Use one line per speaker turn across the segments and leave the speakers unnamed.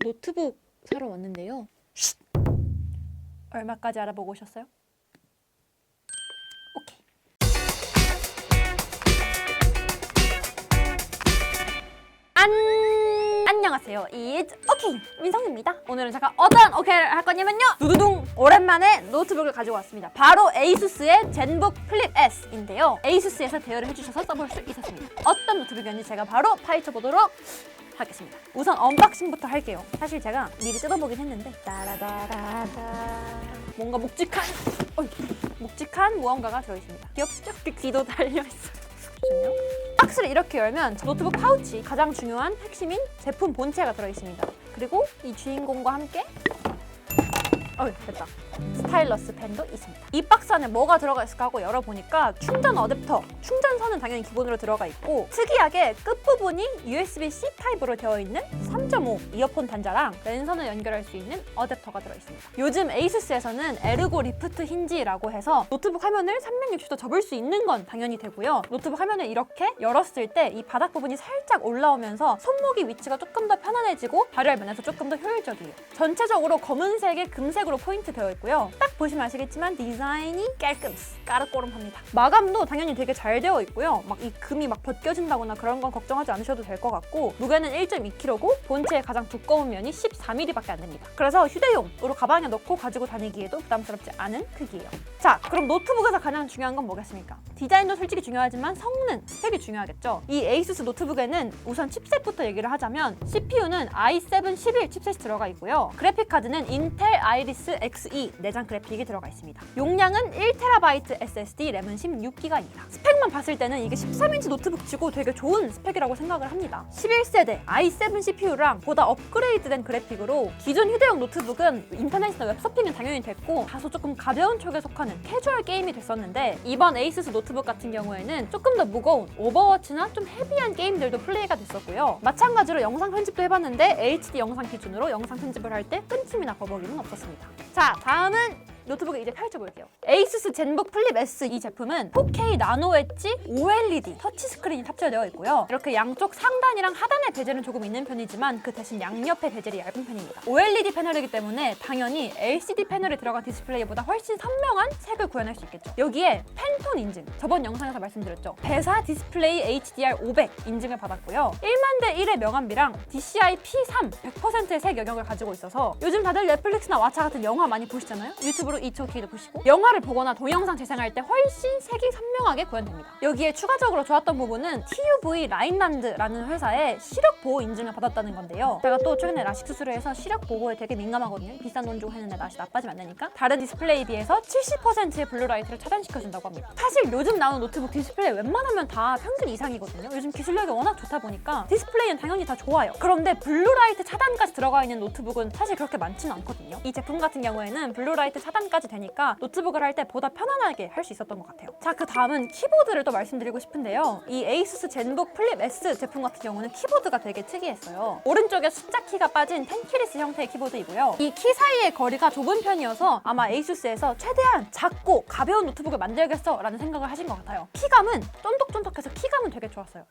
노트북 사러 왔는데요.
얼마까지 알아보고 오셨어요? 오케이. 안 안녕하세요. It's 오케이 민성입니다. 오늘은 제가 어떤 오케이를 할 거냐면요. 두두둥 오랜만에 노트북을 가지고 왔습니다. 바로 에이수스의 젠북 플립 S인데요. 에이수스에서 대여를 해주셔서 써볼 수 있었습니다. 어떤 노트북이었는지 제가 바로 파헤쳐 보도록 하겠습니다. 우선 언박싱부터 할게요. 사실 제가 미리 뜯어보긴 했는데 따라다라다 뭔가 묵직한 어이, 묵직한 무언가가 들어있습니다. 귀엽죠? 그 귀도 달려있어요. 잠시만요. 박스를 이렇게 열면 노트북 파우치 가장 중요한 핵심인 제품 본체가 들어있습니다. 그리고 이 주인공과 함께 어 됐다. 스타일러스 펜도 있습니다. 이 박스 안에 뭐가 들어가 있을까 하고 열어보니까 충전 어댑터, 충전선은 당연히 기본으로 들어가 있고 특이하게 끝부분이 USB-C 타입으로 되어 있는 3.5 이어폰 단자랑 랜선을 연결할 수 있는 어댑터가 들어있습니다. 요즘 에이수스에서는 에르고 리프트 힌지라고 해서 노트북 화면을 360도 접을 수 있는 건 당연히 되고요. 노트북 화면을 이렇게 열었을 때 이 바닥 부분이 살짝 올라오면서 손목이 위치가 조금 더 편안해지고 발열 면에서 조금 더 효율적이에요. 전체적으로 검은색에 금색 으로 포인트 되어 있고요. 딱 보시면 아시겠지만 디자인이 깔끔스, 까르꼬름합니다. 마감도 당연히 되게 잘 되어 있고요. 막 이 금이 막 벗겨진다거나 그런 건 걱정하지 않으셔도 될 것 같고 무게는 1.2kg고 본체의 가장 두꺼운 면이 14mm밖에 안 됩니다. 그래서 휴대용으로 가방에 넣고 가지고 다니기에도 부담스럽지 않은 크기예요. 자, 그럼 노트북에서 가장 중요한 건 뭐겠습니까? 디자인도 솔직히 중요하지만 성능, 스펙이 중요하겠죠. 이 에이수스 노트북에는 우선 칩셋부터 얘기를 하자면 CPU는 i7 11 칩셋이 들어가 있고요. 그래픽 카드는 인텔 아이리스 Xe 내장 그래픽이 들어가 있습니다. 용량은 1TB SSD 램은 16기가입니다. 스펙만 봤을 때는 이게 13인치 노트북 치고 되게 좋은 스펙이라고 생각을 합니다. 11세대 i7 CPU랑 보다 업그레이드된 그래픽으로 기존 휴대용 노트북은 인터넷이나 웹서핑은 당연히 됐고 다소 조금 가벼운 쪽에 속하는 캐주얼 게임이 됐었는데 이번 에이수스 노트북 같은 경우에는 조금 더 무거운 오버워치나 좀 헤비한 게임들도 플레이가 됐었고요. 마찬가지로 영상 편집도 해봤는데 HD 영상 기준으로 영상 편집을 할때 끊김이나 버벅임은 없었습니다. 자, 다음은 노트북을 이제 펼쳐볼게요. 에이수스 젠북 플립 S 이 제품은 4K 나노 엣지 OLED 터치 스크린이 탑재되어 있고요. 이렇게 양쪽 상단이랑 하단의 베젤은 조금 있는 편이지만 그 대신 양옆의 베젤이 얇은 편입니다. OLED 패널이기 때문에 당연히 LCD 패널에 들어간 디스플레이보다 훨씬 선명한 색을 구현할 수 있겠죠. 여기에 팬톤 인증, 저번 영상에서 말씀드렸죠. 배사 디스플레이 HDR 500 인증을 받았고요. 1만 대 1의 명암비랑 DCI P3 100%의 색 영역을 가지고 있어서 요즘 다들 넷플릭스나 왓챠 같은 영화 많이 보시잖아요. 유튜브로 2.5K도 보시고 영화를 보거나 동영상 재생할 때 훨씬 색이 선명하게 구현됩니다. 여기에 추가적으로 좋았던 부분은 TUV 라인란드라는 회사의 시력 보호 인증을 받았다는 건데요. 제가 또 최근에 라식 수술을 해서 시력 보호에 되게 민감하거든요. 비싼 돈 주고 했는데 맛이 나빠지면 안 되니까 다른 디스플레이에 비해서 70%의 블루라이트를 차단시켜준다고 합니다. 사실 요즘 나오는 노트북 디스플레이 웬만하면 다 평균 이상이거든요. 요즘 기술력이 워낙 좋다 보니까 디스플레이는 당연히 다 좋아요. 그런데 블루라이트 차단까지 들어가 있는 노트북은 사실 그렇게 많지는 않거든요. 이 제품 같은 경우에는 블루라이트 차단 까지 되니까 노트북을 할 때 보다 편안하게 할 수 있었던 것 같아요. 자, 그 다음은 키보드를 또 말씀드리고 싶은데요. 이 에이수스 젠북 플립 S 제품 같은 경우는 키보드가 되게 특이했어요. 오른쪽에 숫자 키가 빠진 텐키리스 형태의 키보드이고요. 이 키 사이의 거리가 좁은 편이어서 아마 에이수스에서 최대한 작고 가벼운 노트북을 만들겠어라는 생각을 하신 것 같아요. 키감은 쫀득쫀득해서 키감은 되게 좋았어요.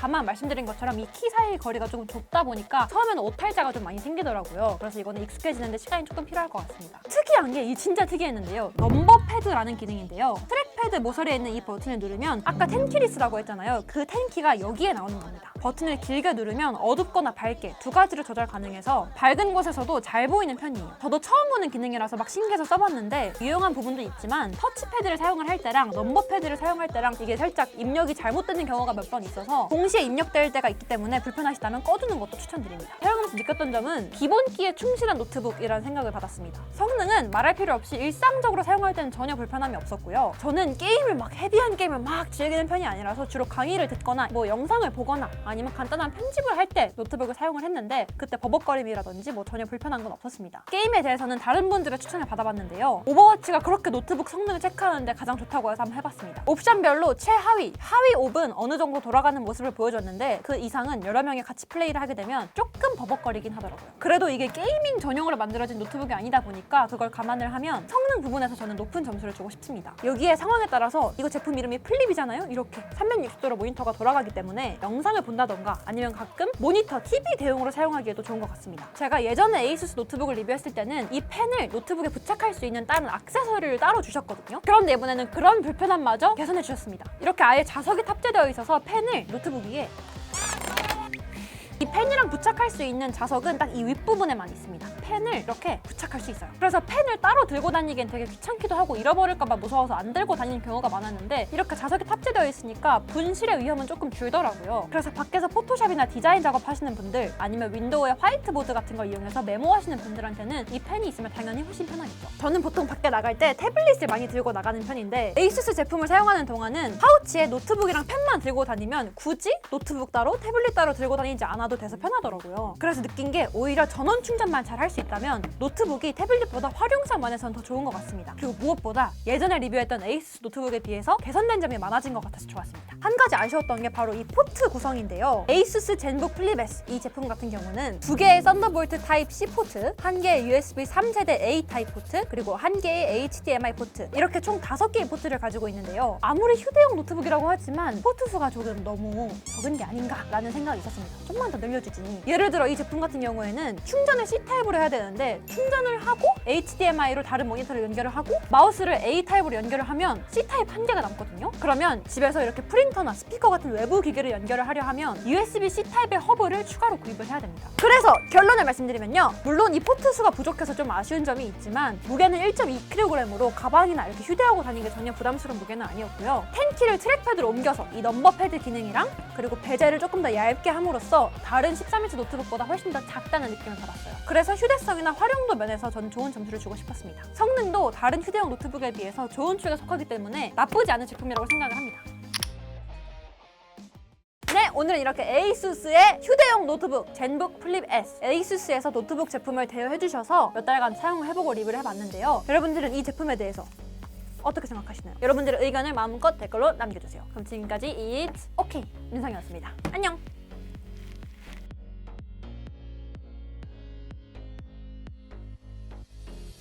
다만 말씀드린 것처럼 이 키 사이의 거리가 조금 좁다 보니까 처음에는 오탈자가 좀 많이 생기더라고요. 그래서 이거는 익숙해지는데 시간이 조금 필요할 것 같습니다. 특이한 게 이 진짜 특이했는데요. 넘버 패드라는 기능인데요. 트랙패드 모서리에 있는 이 버튼을 누르면 아까 텐키리스라고 했잖아요. 그 텐키가 여기에 나오는 겁니다. 버튼을 길게 누르면 어둡거나 밝게 두 가지를 조절 가능해서 밝은 곳에서도 잘 보이는 편이에요. 저도 처음 보는 기능이라서 막 신기해서 써봤는데 유용한 부분도 있지만 터치패드를 사용을 할 때랑 넘버패드를 사용할 때랑 이게 살짝 입력이 잘못되는 경우가 몇 번 있어서 동시에 입력될 때가 있기 때문에 불편하시다면 꺼두는 것도 추천드립니다. 사용하면서 느꼈던 점은 기본기에 충실한 노트북이라는 생각을 받았습니다. 성능은 말할 필요 없이 일상적으로 사용할 때는 전혀 불편함이 없었고요. 저는 게임을 막 헤비한 게임을 막 즐기는 편이 아니라서 주로 강의를 듣거나 뭐 영상을 보거나 아니면 간단한 편집을 할 때 노트북을 사용을 했는데 그때 버벅거림이라든지 뭐 전혀 불편한 건 없었습니다. 게임에 대해서는 다른 분들의 추천을 받아봤는데요. 오버워치가 그렇게 노트북 성능을 체크하는데 가장 좋다고 해서 한번 해봤습니다. 옵션별로 최하위, 하위 옵은 어느 정도 돌아가는 모습을 보여줬는데 그 이상은 여러 명이 같이 플레이를 하게 되면 조금 버벅 버벅거리긴 하더라고요. 그래도 이게 게이밍 전용으로 만들어진 노트북이 아니다 보니까 그걸 감안을 하면 성능 부분에서 저는 높은 점수를 주고 싶습니다. 여기에 상황에 따라서 이거 제품 이름이 플립이잖아요. 이렇게 360도로 모니터가 돌아가기 때문에 영상을 본다던가 아니면 가끔 모니터, TV 대용으로 사용하기에도 좋은 것 같습니다. 제가 예전에 에이수스 노트북을 리뷰했을 때는 이 펜을 노트북에 부착할 수 있는 다른 액세서리를 따로 주셨거든요. 그런데 이번에는 그런 불편함마저 개선해 주셨습니다. 이렇게 아예 자석이 탑재되어 있어서 펜을 노트북 위에 부착할 수 있는 자석은 딱 이 윗부분에만 있습니다. 펜을 이렇게 부착할 수 있어요. 그래서 펜을 따로 들고 다니기엔 되게 귀찮기도 하고 잃어버릴까봐 무서워서 안 들고 다니는 경우가 많았는데 이렇게 자석이 탑재되어 있으니까 분실의 위험은 조금 줄더라고요. 그래서 밖에서 포토샵이나 디자인 작업하시는 분들 아니면 윈도우의 화이트보드 같은 걸 이용해서 메모하시는 분들한테는 이 펜이 있으면 당연히 훨씬 편하겠죠. 저는 보통 밖에 나갈 때 태블릿을 많이 들고 나가는 편인데 에이수스 제품을 사용하는 동안은 파우치에 노트북이랑 펜만 들고 다니면 굳이 노트북 따로 태블릿 따로 들고 다니지 않아도 돼서 편하더라고요. 그래서 느낀 게 오히려 전원 충전만 잘 할 수 있다면 노트북이 태블릿보다 활용상 면에서는 더 좋은 것 같습니다. 그리고 무엇보다 예전에 리뷰했던 에이수스 노트북에 비해서 개선된 점이 많아진 것 같아서 좋았습니다. 한 가지 아쉬웠던 게 바로 이 포트 구성인데요. 에이수스 젠북 플립 S 이 제품 같은 경우는 두 개의 썬더볼트 타입 C 포트, 한 개의 USB 3세대 A 타입 포트, 그리고 한 개의 HDMI 포트 이렇게 총 다섯 개의 포트를 가지고 있는데요. 아무리 휴대용 노트북이라고 하지만 포트 수가 조금 너무 적은 게 아닌가라는 생각이 있었습니다. 좀만 더 늘려주지. 예를 들어 이 제품 같은 경우에는 충전을 C 타입으로 해야 되는데 충전을 하고 HDMI로 다른 모니터를 연결을 하고 마우스를 A 타입으로 연결을 하면 C 타입 한 개가 남거든요. 그러면 집에서 이렇게 프린터나 스피커 같은 외부 기기를 연결을 하려 하면 USB-C 타입의 허브를 추가로 구입을 해야 됩니다. 그래서 결론을 말씀드리면요. 물론 이 포트 수가 부족해서 좀 아쉬운 점이 있지만 무게는 1.2kg으로 가방이나 이렇게 휴대하고 다니기 전혀 부담스러운 무게는 아니었고요. 10키를 트랙패드로 옮겨서 이 넘버 패드 기능이랑 그리고 베젤을 조금 더 얇게 함으로써 다른 13인치 노트북보다 훨씬 더 작다는 느낌을 받았어요. 그래서 휴대성이나 활용도 면에서 저는 좋은 점수를 주고 싶었습니다. 성능도 다른 휴대용 노트북에 비해서 좋은 축에 속하기 때문에 나쁘지 않은 제품이라고 생각을 합니다. 네, 오늘은 이렇게 에이수스의 휴대용 노트북 젠북 플립 S 에이수스에서 노트북 제품을 대여해 주셔서 몇 달간 사용을 해보고 리뷰를 해봤는데요. 여러분들은 이 제품에 대해서 어떻게 생각하시나요? 여러분들의 의견을 마음껏 댓글로 남겨주세요. 그럼 지금까지 It's OK 민성이었습니다. 안녕!